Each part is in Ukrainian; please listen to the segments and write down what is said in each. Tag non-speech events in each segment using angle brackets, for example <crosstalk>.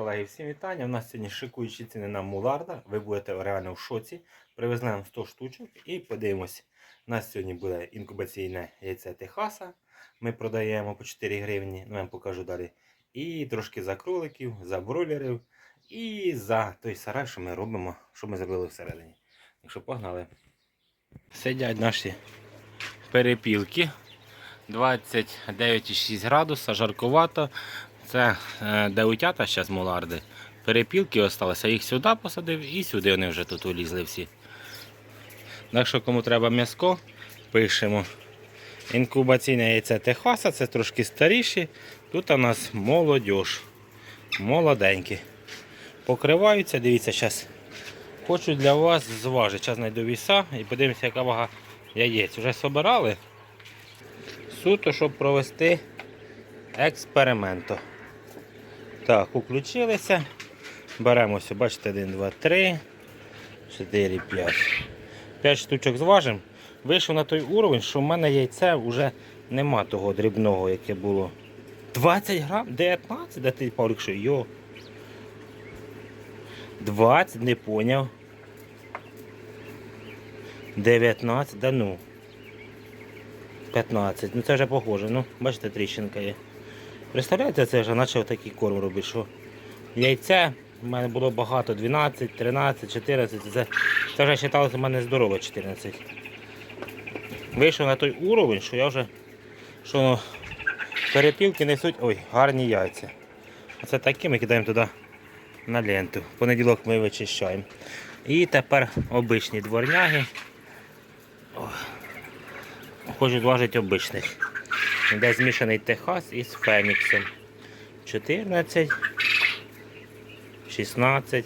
колеги, всім вітання. У нас сьогодні шикуючі ціни на муларда. Ви будете реально в шоці. Привезли нам 100 штучок і подивимось. У нас сьогодні буде інкубаційне яйце Техаса. Ми продаємо по 4 гривні, ну я вам покажу далі. І трошки за кроликів, за бройлерів і за той сарай, що ми робимо, що ми зробили всередині. Так що погнали. Сидять наші перепілки. 29,6 градуса, жаркувато. Це е, де утята зараз муларди. Перепілки осталися, їх сюди посадив і сюди вони вже тут улізли всі. Так що кому треба м'яско, пишемо. Інкубаційне яйце Техаса, це трошки старіші. Тут у нас молодіж. Молоденькі. Покриваються, дивіться, зараз хочу для вас зважити. Зараз знайду віса і подивимося, яка вага яєць. Вже собирали. Суто, щоб провести експерименту. Так, включилися. Беремо ось, бачите, 1, 2, 3, 4, 5. 5 штучок зважимо. Вийшов на той уровень, що в мене яйце вже нема того дрібного, яке було. 20 грам? 19? Де ти Павлік, що йо? 20, не поняв. 19, да ну. 15. Ну це вже похоже. Ну, бачите, тріщинка є. Представляєте, це вже почав такий корм робити, що яйце в мене було багато, 12, 13, 14. Це, це вже вважалося в мене здорове 14. Вийшов на той уровень, що я вже що ну, перепілки несуть ой, гарні яйця. Оце такі ми кидаємо туди на ленту. В понеділок ми вичищаємо. І тепер обичні дворняги. Хочу зважити обичних. Де змішаний Техас із Феніксом. 14, 16,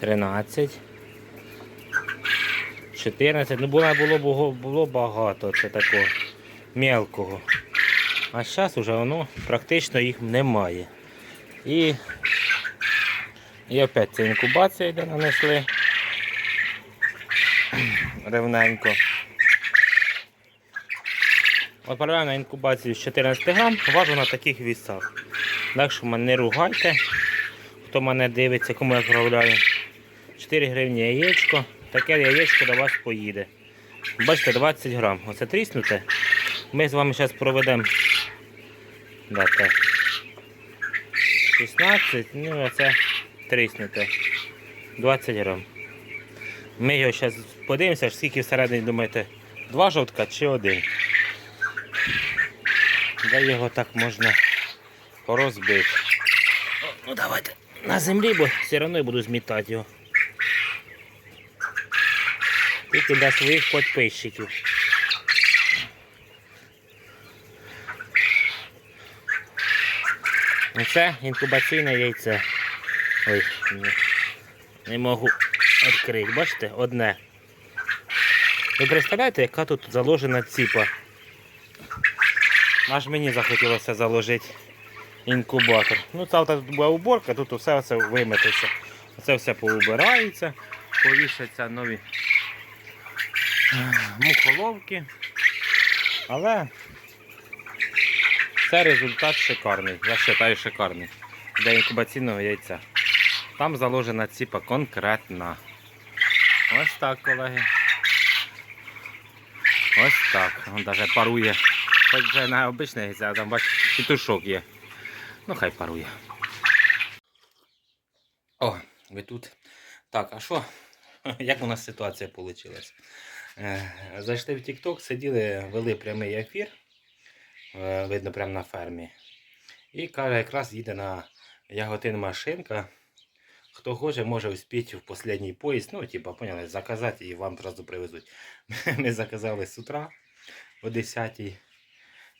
13, 14. Ну було, було, було, багато це такого мелкого. А зараз вже воно практично їх немає. І, і опять ця інкубація йде нанесли рівненько. Відправляю на інкубацію з 14 грам, важу на таких вісах. Так що мене не ругайте, хто мене дивиться, кому я відправляю. 4 гривні яєчко, таке яєчко до вас поїде. Бачите, 20 грам. Оце тріснуте. Ми з вами зараз проведемо да, 16, ну оце тріснуте. 20 грам. Ми його зараз подивимося, скільки всередині думаєте, два жовтка чи один. Де його так можна розбити. О, Ну давайте на землі, бо все одно я буду змітати його. Тільки для своїх підписчиків. Оце інкубаційне яйце. Ой, ні. не можу відкрити. Бачите, одне. Ви представляєте, яка тут заложена ціпа? Аж мені захотілося заложити інкубатор. Ну, завтра тут була уборка, тут все це вимететься. Це все поубирається, повішаться нові е, мухоловки. Але це результат шикарний. Я вважаю шикарний для інкубаційного яйця. Там заложена ціпа конкретна. Ось так, колеги. Ось так. Він навіть парує. Хоч вже на обичне а там бачиш, петушок є. Ну хай парує. О, ви тут. Так, а що? <laughs> Як у нас ситуація вийшла? Зайшли в TikTok, сиділи, вели прямий ефір. е, Видно, прямо на фермі. І каже, якраз їде на яготин машинка. Хто хоче, може успіти в останній поїзд. Ну, типа, поняли, заказати і вам одразу привезуть. <laughs> Ми заказали з утра о 10 Е,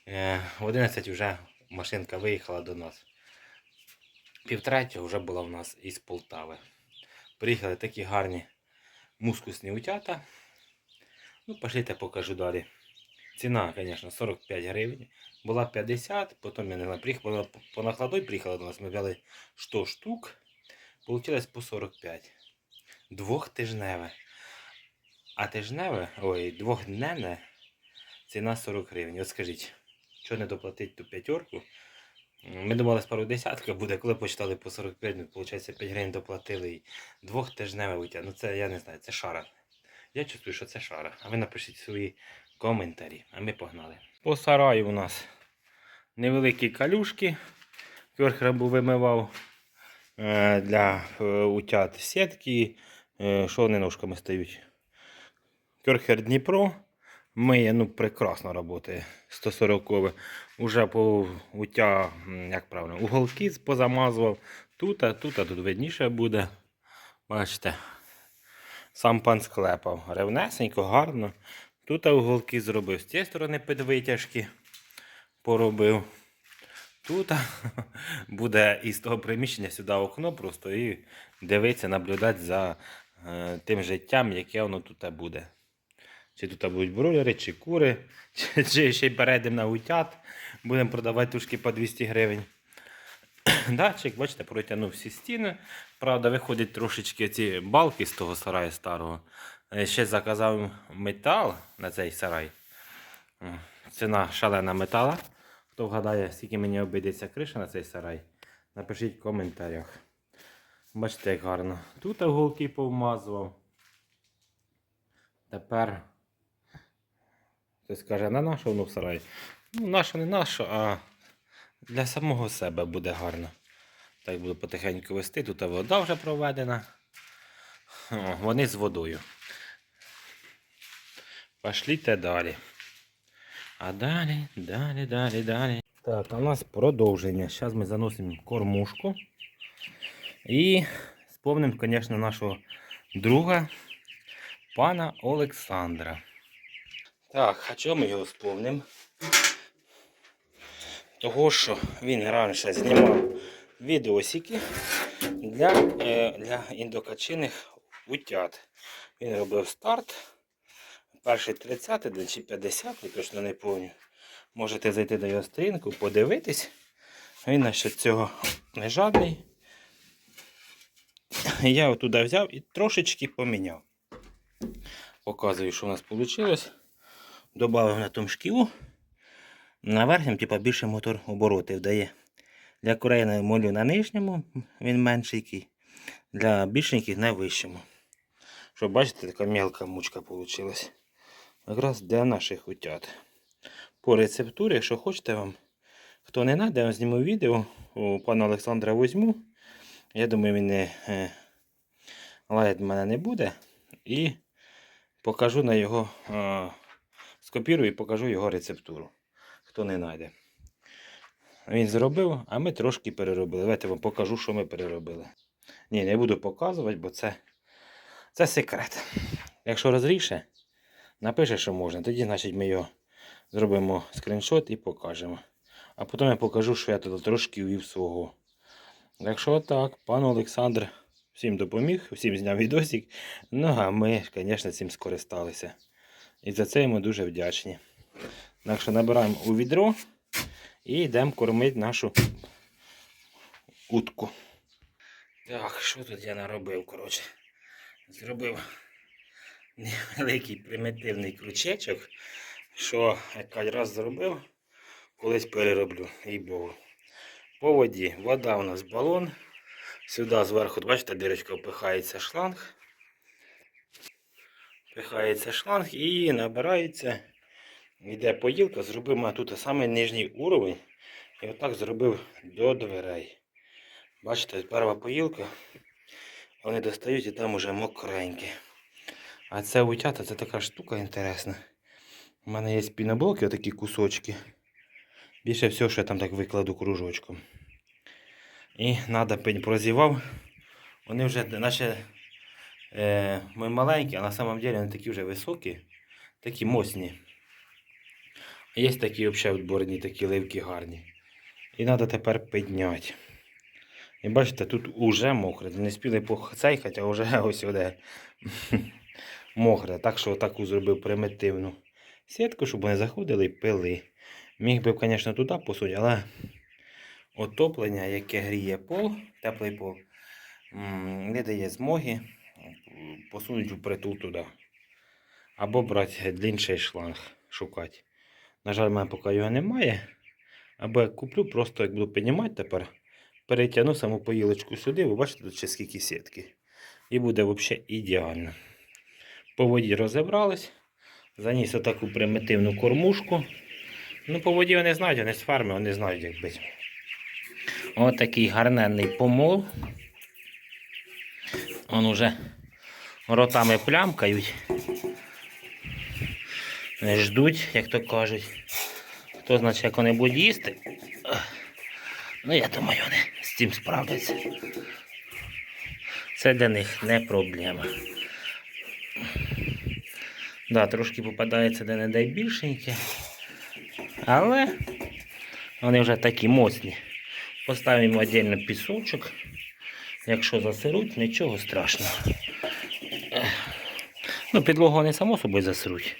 В 11 вже машинка виїхала до нас. Півтретього вже була в нас із Полтави. Приїхали такі гарні мускусні утята. Ну, пошлите, покажу далі. Ціна, звісно, 45 гривень. Була 50, потім я не знаю, приїхала по накладной приїхала до нас. Ми взяли 100 штук. Получилось по 45. Двохтижневе. А тижневе, ой, двохдневне ціна 40 гривень. От скажіть, що не доплатить ту п'ятерку Ми думали, з пару десятка буде, коли почитали по 45, ну, виходить, 5 гривень доплатили і двохтижневе виття. Ну це я не знаю, це шара. Я чувствую, що це шара. А ви напишіть свої коментарі, а ми погнали. По сараю у нас невеликі калюшки. Кверхер був вимивав е, для е, утят сітки. Е, що вони ножками стають? Кьорхер Дніпро миє, ну, прекрасно працює. 140 Уже по уття, м, як правильно, уголки позамазував. Тут, а тут, а тут видніше буде. Бачите. Сам пан склепав. Ревнесенько, гарно. Тут уголки зробив. З цієї сторони підвитяжки поробив. Тут <laughs> буде із того приміщення сюди окно просто і дивитися, наблюдати за е, тим життям, яке воно тут буде. Чи тут будуть бройлери, чи кури, <laughs> чи, чи ще й перейдемо на утят. Будемо продавати тушки по 200 гривень. <clears throat> Датчик, бачите, протягнув всі стіни. Правда, виходять трошечки ці балки з того сараю старого. Е, Ще заказав метал на цей сарай. Ціна шалена метала. Хто вгадає, скільки мені обійдеться криша на цей сарай, напишіть в коментарях. Бачите, як гарно. Тут уголки повмазував. Тепер хтось каже, на нашу воно в сарай. Ну, наша не наша, а для самого себе буде гарно. Так буду потихеньку вести. Тут вода вже проведена. О, вони з водою. Пошліте далі. А далі, далі, далі, далі. Так, у нас продовження. Зараз ми заносимо кормушку. І сповнимо, звісно, нашого друга, пана Олександра. Так, а чого ми його сповнимо? Того, що він раніше знімав відосики для, е, для індокачиних утят. Він робив старт. Перший 30 день чи 50, я точно не пам'ятаю. Можете зайти до його сторінку, подивитись. Він насчет цього не жадний. Я його туди взяв і трошечки поміняв. Показую, що у нас вийшло. Добавив на тому шківу. На верхньому, типа, більше мотор обороти вдає. Для курей на молю на нижньому, він менший. Для більшеньких на вищому. Щоб бачите, така мелка мучка вийшла. Якраз для наших утят. По рецептурі, якщо хочете вам, хто не знайде, я зніму відео. У пана Олександра візьму. Я думаю, він не е, лаяти мене не буде. І покажу на його, е, скопірую і покажу його рецептуру. Хто не знайде. Він зробив, а ми трошки переробили. Давайте вам покажу, що ми переробили. Ні, не буду показувати, бо це, це секрет. Якщо розріше, напише, що можна, тоді значить, ми його зробимо скріншот і покажемо. А потім я покажу, що я тут трошки ввів свого. Якщо так, пан Олександр всім допоміг, всім зняв відосик. Ну а ми, звісно, цим скористалися. І за це йому дуже вдячні. Так що набираємо у відро і йдемо кормити нашу утку. Так, що тут я наробив, коротше? Зробив невеликий примітивний крючечок, що яка раз зробив, колись перероблю, і богу. По воді. Вода у нас балон. Сюди зверху, бачите, дирочка впихається шланг. Впихається шланг і набирається. Йде поїлка, зробив мене тут самий нижній уровень. І отак зробив до дверей. Бачите, перша поїлка. Вони достають і там уже мокренькі. А це утята, це така штука інтересна. У мене є піноблоки, отакі кусочки. Більше всього, що я там так викладу кружочком. І треба прозівав. Вони вже наче е, ми маленькі, а на самом деле вони такі вже високі, такі мощні. Є такі взагалі відборні, такі ливки гарні. І треба тепер підняти. І бачите, тут уже мокре. Не спіли похцейхати, а вже <laughs> ось сюди <laughs> мокре. Так що таку зробив примітивну сітку, щоб вони заходили і пили. Міг би, звісно, туди посунути, але отоплення, яке гріє пол, теплий пол, не дає змоги посунути впритул туди. Або брати длінший шланг шукати. На жаль, в мене поки його немає. Або як куплю, просто як буду піднімати тепер, перетягну саму поїлочку сюди, ви бачите, тут ще скільки сітки. І буде взагалі ідеально. По воді розібрались. Заніс отаку примітивну кормушку. Ну, по воді вони знають, вони з ферми, вони знають, як бити. Ось такий гарненний помол. Он уже ротами плямкають. Ждуть, як то кажуть. Хто значить, як вони будуть їсти. Ну, я думаю, вони з цим справляться. Це для них не проблема. Да, трошки попадається де не дай більшеньке. Але вони вже такі моцні. Поставимо віддільно пісочок. Якщо засируть, нічого страшного. Ну, підлогу вони само собою засируть.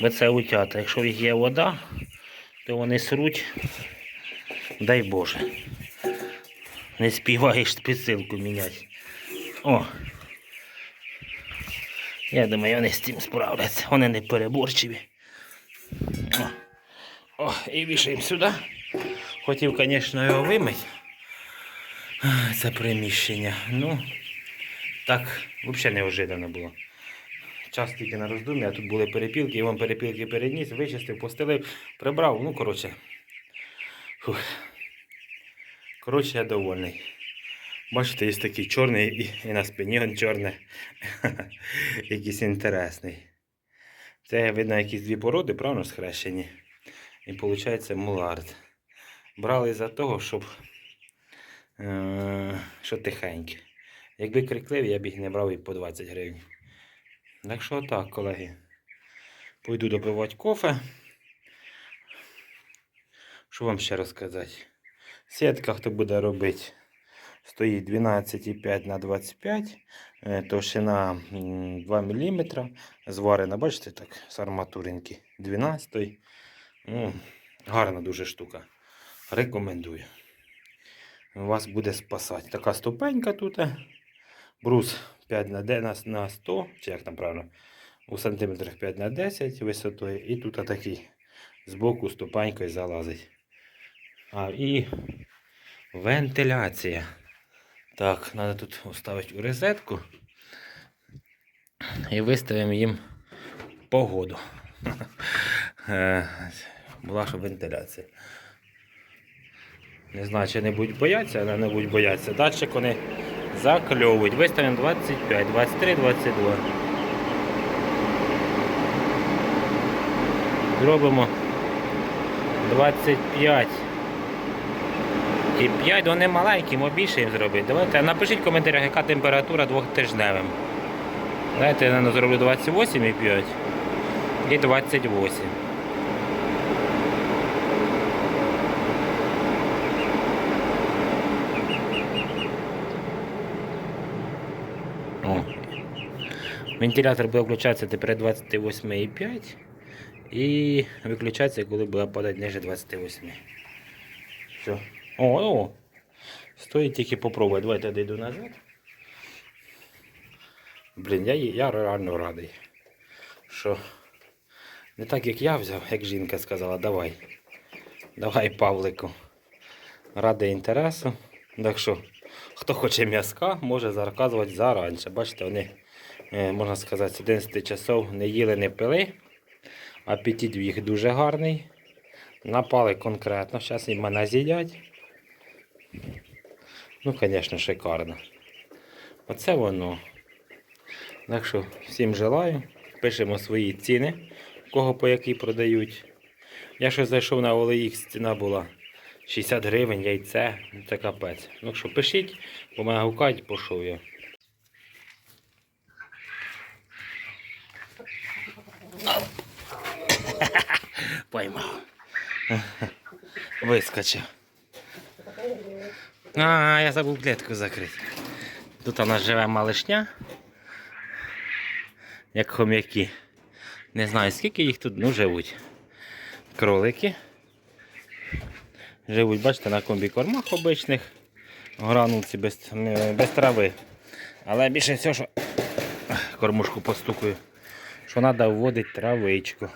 Бо це утята. Якщо їх є вода, то вони сруть. Дай Боже. Не співаєш підсилку міняти. О. Я думаю, вони з цим справляться. Вони не переборчиві. О, О і вішаємо сюди. Хотів, звісно, його вимити. Це приміщення. Ну, так, взагалі неожиданно було. Час тільки на роздумі, а тут були перепілки, і вам перепілки переніс, вичистив, постелив, прибрав. Ну, коротше. Фух. Коротше, я довольний. Бачите, є такий чорний і, і на спині він чорний. <laughs> Якийсь інтересний. Це видно якісь дві породи, правильно схрещені. І виходить мулард. Брали за того, щоб е, що тихеньке. Якби крикливі, я б їх не брав і по 20 гривень. Так що так, колеги. Пойду допивати кофе. Що вам ще розказати? Сітка, хто буде робити, стоїть 12,5 на 25, е, товщина 2 мм, зварена, бачите, так, з арматуринки 12. Ну, гарна дуже штука. Рекомендую. Вас буде спасати. Така ступенька тут. е, Брус 5 на 10 на 100, чи як там правильно, у сантиметрах 5 на 10 висотою. І тут такий збоку ступенькою залазить. А, і вентиляція. Так, треба тут вставити у розетку. І виставимо їм погоду. <laughs> Е, Була ж вентиляція. Не знаю, чи не будуть боятися, але не будуть боятися. Датчик вони закльовують. Виставимо 25, 23, 22. Зробимо 25. І 5 вони маленькі, ми більше їм зробити. Давайте напишіть в коментарях, яка температура двохтижневим. Давайте я зроблю 28,5 і 28. Вентилятор буде включатися тепер 28,5 і виключатися, коли буде падати ниже 28. Все. О, о. Стоїть тільки попробувати. Давайте я дійду назад. Блін, я, я реально радий. Що не так як я взяв, як жінка сказала, давай. Давай, Павлику. Радий інтересу. Так що, хто хоче м'язка, може заказувати зараніше. Бачите, вони, можна сказати, з 11 часов не їли, не пили. Апетит в їх дуже гарний. Напали конкретно. Зараз їм мене з'їдять. Ну, звісно, шикарно. Оце воно. Так що всім желаю. Пишемо свої ціни, кого по якій продають. Я щось зайшов на OLX, ціна була 60 гривень, яйце, ну, це капець. Ну що, пишіть, бо мене гукають, пішов я. <laughs> Поймав. Вискочив. А, я забув клітку закрити. Тут у нас живе малишня. Як хом'яки. Не знаю скільки їх тут, ну живуть. Кролики. Живуть, бачите, на комбікормах обичних. Гранулці без, без трави. Але більше всього, що кормушку постукую, що треба вводити травичку.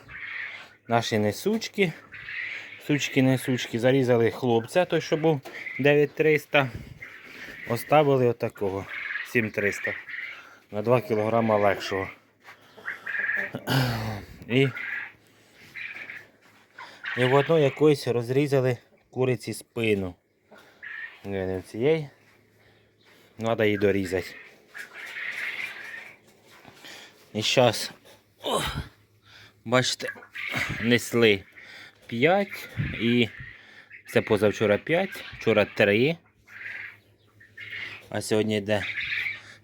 Наші несучки Сучки не сучки. Зарізали хлопця, той, що був 9300. Оставили отакого 7300. На 2 кг легшого. І, і в одну якоїсь розрізали куриці спину. Не в цієї. Треба її дорізати. І зараз, бачите, несли 5 і це позавчора 5, вчора 3. А сьогодні йде.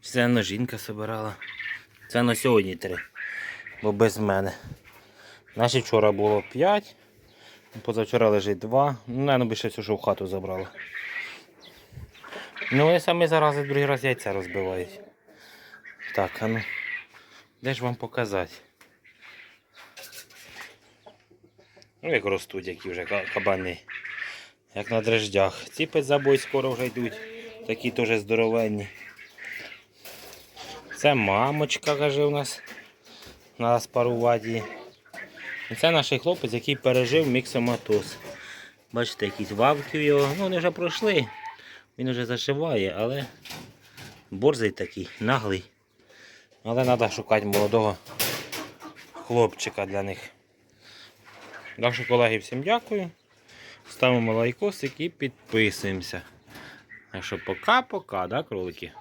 Це на жінка собирала. Це на сьогодні 3. Бо без мене. Наші вчора було 5. Позавчора лежить 2. Ну, наверное, більше всього, що в хату забрала. Ну, і самі зараз другий раз яйця розбивають. Так, а ну. Де ж вам показати? Ну, як ростуть, які вже кабани. Як на дрождях. Ці забой скоро вже йдуть. Такі теж здоровенні. Це мамочка, каже у нас. На спаруваді. Це наш хлопець, який пережив міксоматоз. Бачите, якісь вавки його. Ну, вони вже пройшли. Він вже зашиває, але борзий такий, наглий. Але треба шукати молодого хлопчика для них. Так колеги, всім дякую. Ставимо лайкосик і підписуємося. Так що пока-пока, да, кролики?